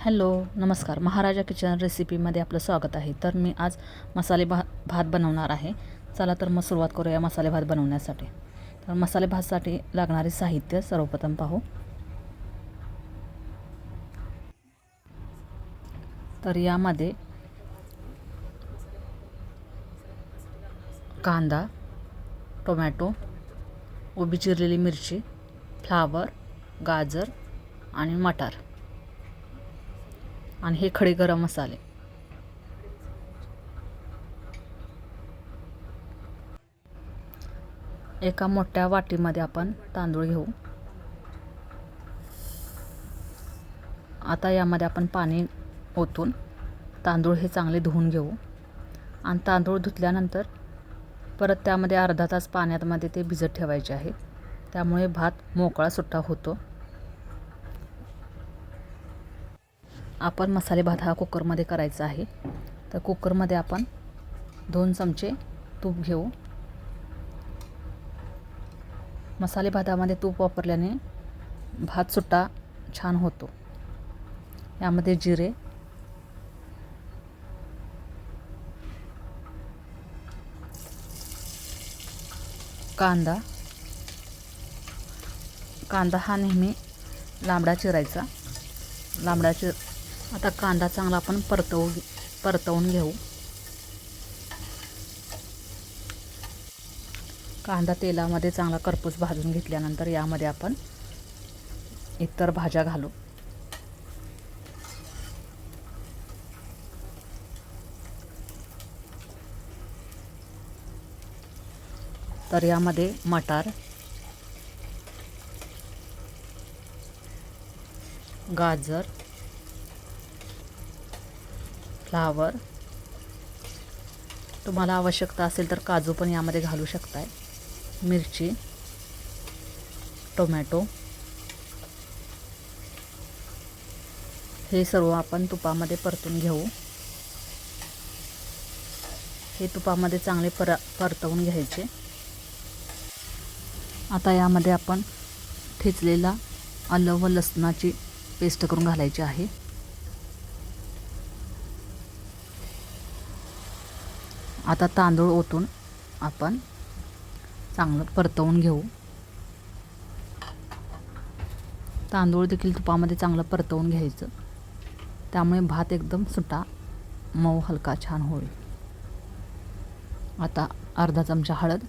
Hello नमस्कार. महाराजा kitchen रेसिपीमध्ये आपलं स्वागत आहे. तर मी आज मसाले भा भात बनवणार आहे. चला तर मग सुरुवात करूया मसाले भात बनवण्यासाठी. तर मसाले भातसाठी लागणारे साहित्य सर्वप्रथम पाहू. तर यामध्ये कांदा टोमॅटो उभी चिरलेली मिरची फ्लावर गाजर आणि मटार. आणि हे खडे गरम मसाले. एका मोठ्या वाटीमध्ये आपण तांदूळ घेऊ. आता यामध्ये आपण पाणी ओतून तांदूळ हे चांगले धुवून घेऊ. आणि तांदूळ धुतल्यानंतर परत त्यामध्ये अर्धा तास पाण्यामध्ये ते भिजत ठेवायचे आहे. त्यामुळे भात मोकळा सुट्टा होतो. आपण मसाले भात हा कुकरमध्ये करायचा आहे. तर कुकरमध्ये आपण दोन चमचे तूप घेऊ. मसाले भातामध्ये तूप वापरल्याने भात सुट्टा छान होतो. यामध्ये जिरे कांदा कांदा हा नेहमी लांबडा चिरायचा. लांबडा चिर आता कांदा चांगला आपण परतवू परतवून घेऊ. कांदा तेलामध्ये चांगला करपूस भाजून घेतल्यानंतर यामध्ये आपण इतर भाज्या घालू. तर यामध्ये मटार गाजर फ्लावर. तुम्हाला आवश्यकता असेल तर काजू पण यामध्ये घालू शकताय. मिरची टोमॅटो. हे सर्व आपण तुपामध्ये परतून घेऊ. हे तुपामध्ये चांगले पर परतवून घ्यायचे. आता यामध्ये आपण ठेचलेला आलं व लसणाची पेस्ट करून घालायची आहे. आता तांदूळ ओतून आपण चांगलं परतवून घेऊ. तांदूळ देखील तुपामध्ये चांगलं परतवून घ्यायचं. त्यामुळे भात एकदम सुटा मऊ हलका छान होईल. आता अर्धा चमचा हळद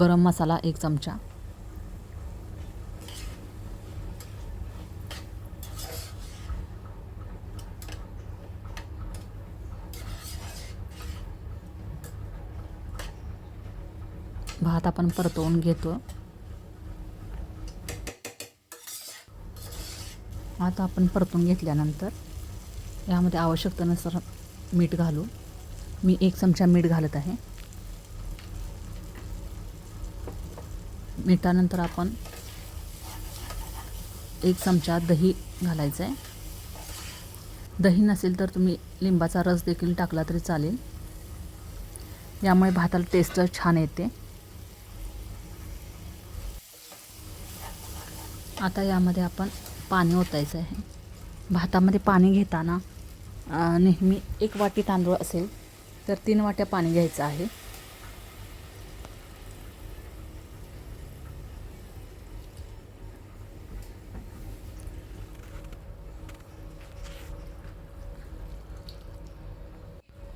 गरम मसाला एक चमचा भात आपण परतवून घेतो. आता आपण परतून घेतल्यानंतर यामध्ये आवश्यकतेनुसार मीठ घालू. मी एक चमचा मीठ घालत आहे. मिठानंतर आपण एक चमचा दही घालायचं आहे. दही नसेल तर तुम्ही लिंबाचा रस देखील टाकला तरी चालेल. यामुळे भाताला टेस्ट छान येते. आता यामध्ये आपण पाणी ओतायचं आहे. भातामध्ये पाणी घेताना नेहमी एक वाटी तांदूळ असेल तर तीन वाट्या पाणी घ्यायचं आहे.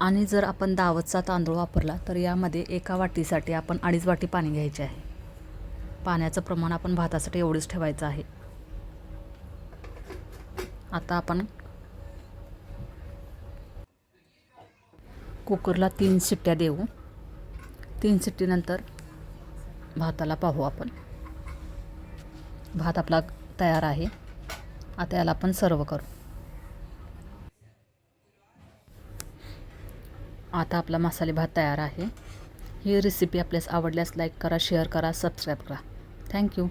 आणि जर आपण दावतचा तांदूळ वापरला तर यामध्ये एका वाटीसाठी आपण अडीच वाटी पाणी घ्यायचे आहे. पाण्याचं प्रमाण आपण भातासाठी एवढंच ठेवायचं आहे. आता आपण कुकरला तीन शिट्ट्या देऊ. तीन शिट्टीनंतर भाताला पाहू आपण. भात आपला तयार आहे. आता याला आपण सर्व करू. आता आपला मसाले भात तयार आहे. ही रेसिपी आपल्यास आवडल्यास लाईक करा शेअर करा सबस्क्राईब करा. Thank you